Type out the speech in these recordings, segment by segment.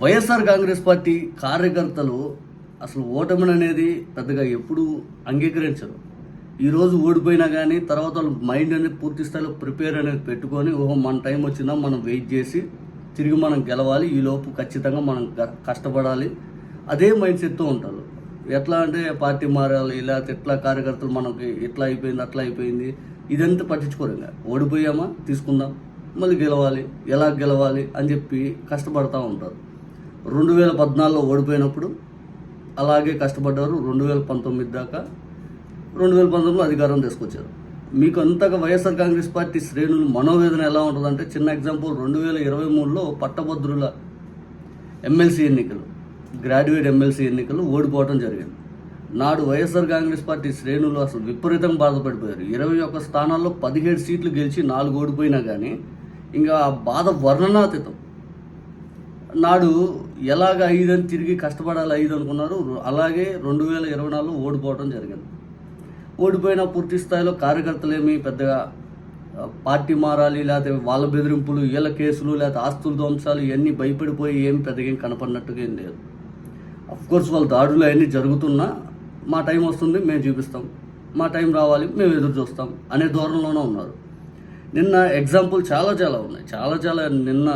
YSR Congress party కార్యకర్తలు అసలు ఓటమిని అనేది పెద్దగా ఎప్పుడూ అంగీకరించరు. ఈరోజు ఓడిపోయినా కానీ తర్వాత వాళ్ళ మైండ్ అనేది పూర్తి స్థాయిలో ప్రిపేర్ అనేది పెట్టుకొని ఓహో మన టైం వచ్చిందా మనం వెయిట్ చేసి తిరిగి మనం గెలవాలి ఈలోపు ఖచ్చితంగా మనం కష్టపడాలి. అదే మైండ్ సెట్తో ఉంటారు. ఎట్లా అంటే పార్టీ మారాలి లేకపోతే ఎట్లా కార్యకర్తలు మనకి ఎట్లా అయిపోయింది అట్లా అయిపోయింది ఇదంతా పట్టించుకోరు ఇంకా. ఓడిపోయామా తీసుకుందాం మళ్ళీ గెలవాలి ఎలా గెలవాలి అని చెప్పి కష్టపడతా ఉంటారు. రెండు వేల పద్నాలుగులో ఓడిపోయినప్పుడు అలాగే కష్టపడ్డారు. రెండు వేల పంతొమ్మిది దాకా రెండు వేల పంతొమ్మిదిలో అధికారం తీసుకొచ్చారు. మీకు అంతగా వైఎస్ఆర్ కాంగ్రెస్ పార్టీ శ్రేణులు మనోవేదన ఎలా ఉంటుందంటే చిన్న ఎగ్జాంపుల్ రెండు వేల ఇరవై మూడులో పట్టభద్రుల ఎమ్మెల్సీ ఎన్నికలు గ్రాడ్యుయేట్ ఎమ్మెల్సీ ఎన్నికలు ఓడిపోవడం జరిగింది. నాడు వైఎస్ఆర్ కాంగ్రెస్ పార్టీ శ్రేణులు అసలు విపరీతంగా బాధపడిపోయారు. ఇరవై ఒక్క స్థానాల్లో పదిహేడు సీట్లు గెలిచి నాలుగు ఓడిపోయినా కానీ ఇంకా ఆ బాధ వర్ణనాతీతం. నాడు ఎలాగ ఐదని తిరిగి కష్టపడాలి ఐదు అనుకున్నారు. అలాగే రెండు వేల ఇరవై నాలుగులో ఓడిపోవడం జరిగింది. ఓడిపోయిన పూర్తి స్థాయిలో కార్యకర్తలేమి పెద్దగా పార్టీ మారాలి లేకపోతే వాళ్ళ బెదిరింపులు వీళ్ళ కేసులు లేకపోతే ఆస్తుల ధ్వంసాలు ఇవన్నీ భయపడిపోయి ఏం పెద్దగా ఏం కనపడినట్టుగా ఏం లేదు. కోర్స్ వాళ్ళ దాడులు అవన్నీ జరుగుతున్నా మా టైం వస్తుంది మేము చూపిస్తాం. మా టైం రావాలి మేము ఎదురు చూస్తాం అనే ధోరణిలోనే ఉన్నారు. నిన్న ఎగ్జాంపుల్ చాలా చాలా ఉన్నాయి. చాలా చాలా నిన్న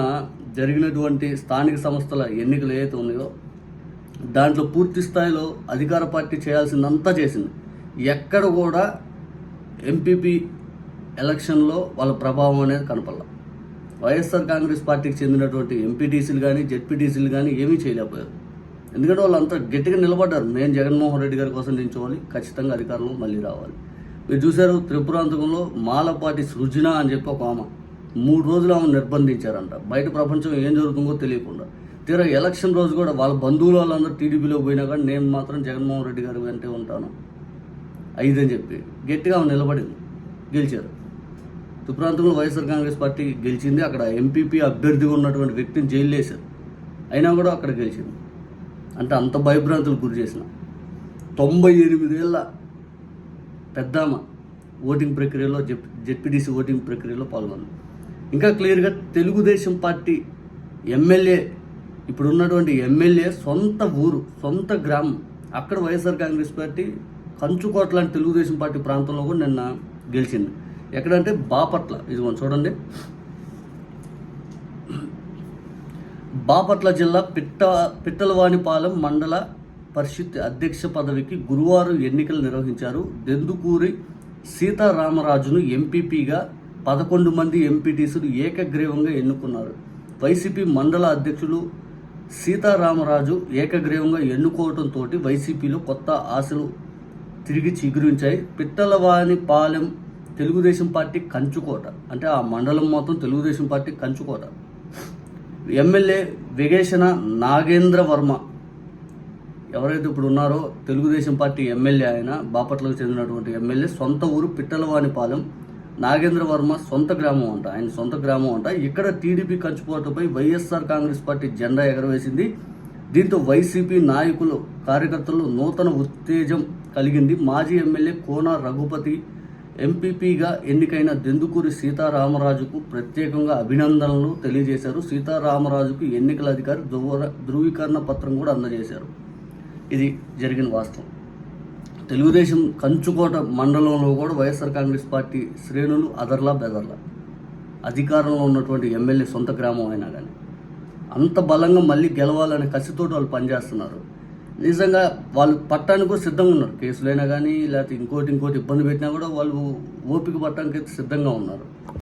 జరిగినటువంటి స్థానిక సంస్థల ఎన్నికలు ఏవైతే ఉన్నాయో దాంట్లో పూర్తి స్థాయిలో అధికార పార్టీ చేయాల్సిందంతా చేసింది. ఎక్కడ కూడా ఎంపీపీ ఎలక్షన్లో వాళ్ళ ప్రభావం అనేది కనపడాల. వైఎస్ఆర్ కాంగ్రెస్ పార్టీకి చెందినటువంటి ఎంపీటీసీలు కానీ జెడ్పీటీసీలు కానీ ఏమీ చేయలేకపోయారు. ఎందుకంటే వాళ్ళంతా గట్టిగా నిలబడ్డారు. నేను జగన్మోహన్ రెడ్డి గారి కోసం నిల్చోవాలి ఖచ్చితంగా అధికారంలో మళ్ళీ రావాలి. మీరు చూశారు త్రిపురాంతకంలో మాలపాటి సృజన అని చెప్పి ఒక ఆమె. మూడు రోజులు ఆమె నిర్బంధించారంట. బయట ప్రపంచం ఏం జరుగుతుందో తెలియకుండా. తీరా ఎలక్షన్ రోజు కూడా వాళ్ళ బంధువులు వాళ్ళందరూ టీడీపీలో పోయినా కానీ నేను మాత్రం జగన్మోహన్ రెడ్డి గారి వెంటే ఉంటాను. ఐదని చెప్పి గట్టిగా ఆమె నిలబడింది. గెలిచారు. ప్రాంతంలో వైఎస్ఆర్ కాంగ్రెస్ పార్టీ గెలిచింది. అక్కడ ఎంపీపీ అభ్యర్థిగా ఉన్నటువంటి వ్యక్తిని జైలు వేశారు. అయినా కూడా అక్కడ గెలిచింది. అంటే అంత భయభ్రాంతులు గురి చేసిన. తొంభై ఎనిమిదేళ్ళ పెద్దామ ఓటింగ్ ప్రక్రియలో జెప్ జెడ్పీటీసీ ఓటింగ్ ప్రక్రియలో పాల్గొంది. ఇంకా క్లియర్గా తెలుగుదేశం పార్టీ ఎమ్మెల్యే ఇప్పుడు ఉన్నటువంటి ఎమ్మెల్యే సొంత ఊరు సొంత గ్రామం. అక్కడ వైఎస్ఆర్ కాంగ్రెస్ పార్టీ కంచుకోట లాంటి తెలుగుదేశం పార్టీ ప్రాంతంలో కూడా నిన్న గెలిచింది. ఎక్కడంటే బాపట్ల. ఇది చూడండి. బాపట్ల జిల్లా పిట్ట పిట్టలవానిపాలెం మండల పరిషత్ అధ్యక్ష పదవికి గురువారం ఎన్నికలు నిర్వహించారు. దెందుకూరి సీతారామరాజును ఎంపీపీగా పదకొండు మంది ఎంపీటీసులు ఏకగ్రీవంగా ఎన్నుకున్నారు. వైసీపీ మండల అధ్యక్షులు సీతారామరాజు ఏకగ్రీవంగా ఎన్నుకోవడంతో వైసీపీలో కొత్త ఆశలు తిరిగి చిగురించాయి. పిట్టలవానిపాలెం తెలుగుదేశం పార్టీ కంచుకోట. అంటే ఆ మండలం మొత్తం తెలుగుదేశం పార్టీ కంచుకోట. ఎమ్మెల్యే విగేషణ నాగేంద్ర వర్మ ఎవరైతే ఇప్పుడు ఉన్నారో తెలుగుదేశం పార్టీ ఎమ్మెల్యే ఆయన బాపట్లకు చెందినటువంటి ఎమ్మెల్యే సొంత ఊరు పిట్టలవాణిపాలెం నాగేంద్ర వర్మ సొంత గ్రామం అంట. ఆయన సొంత గ్రామం అంట. ఇక్కడ టీడీపీ కంచుకోటపై వైఎస్ఆర్ కాంగ్రెస్ పార్టీ జెండా ఎగరవేసింది. దీంతో వైసీపీ నాయకులు కార్యకర్తలు నూతన ఉత్తేజం కలిగింది. మాజీ ఎమ్మెల్యే కోన రఘుపతి ఎంపీపీగా ఎన్నికైన దెందుకూరి సీతారామరాజుకు ప్రత్యేకంగా అభినందనలు తెలియజేశారు. సీతారామరాజుకు ఎన్నికల అధికారి ధ్రువ ధృవీకరణ పత్రం కూడా అందజేశారు. ఇది జరిగిన వాస్తవం. తెలుగుదేశం కంచుకోట మండలంలో కూడా వైఎస్ఆర్ కాంగ్రెస్ పార్టీ శ్రేణులు అదర్లా బెదర్లా. అధికారంలో ఉన్నటువంటి ఎమ్మెల్యే సొంత గ్రామం అయినా కానీ అంత బలంగా మళ్ళీ గెలవాలనే కసితోటి వాళ్ళు పనిచేస్తున్నారు. నిజంగా వాళ్ళు పట్టానికి కూడా సిద్ధంగా ఉన్నారు. కేసులైనా కానీ లేకపోతే ఇంకోటి ఇంకోటి ఇబ్బంది పెట్టినా కూడా వాళ్ళు ఓపిక పట్టడానికి అయితే సిద్ధంగా ఉన్నారు.